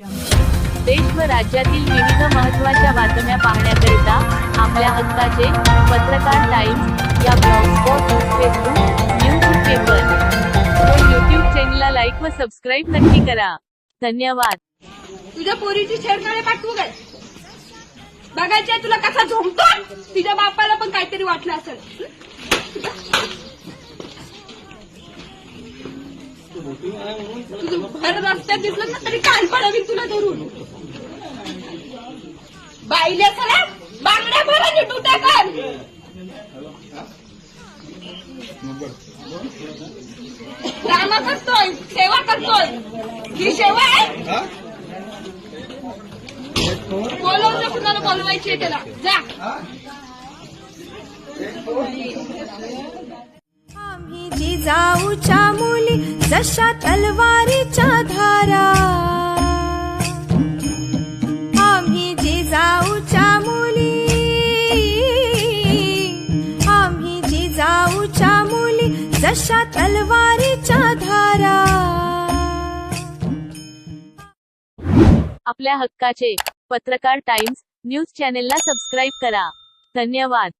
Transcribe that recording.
देश व राज्यातील विविध महत्त्वाच्या बातम्या पाहण्याकरिता आपल्या हक्काचे पत्रकार टाइम्स या ब्लॉगस्पॉट फेसबुक न्यूज पेपर. व यूट्यूब चॅनलला लाईक व सबस्क्राईब नक्की करा. धन्यवाद. तुझ्या पोरीची छेडखाने पाठवू काय बघायचे तुला कसा झोमतो तुझ्या बापाला पण काहीतरी वाटलं असेल. तुझं भर रस्त्यात दिसलं ना तरी काल पडावी तुला धरून. बाईले सरा बांगड्या भरा भरायचे टुट्या कर रामा करतोय सेवा करतोय. ही सेवा आहे. बोलवलं कुणाला बोलवायची त्याला. जा. आम्ही जिजाऊच्या मुली जशा तलवारीच्या धारा. आम्ही जिजाऊच्या मुली आम्ही जिजाऊच्या मुली जशा तलवारीच्या धारा. आपल्या हक्काचे पत्रकार टाइम्स न्यूज चॅनेलला सबस्क्राईब करा. धन्यवाद.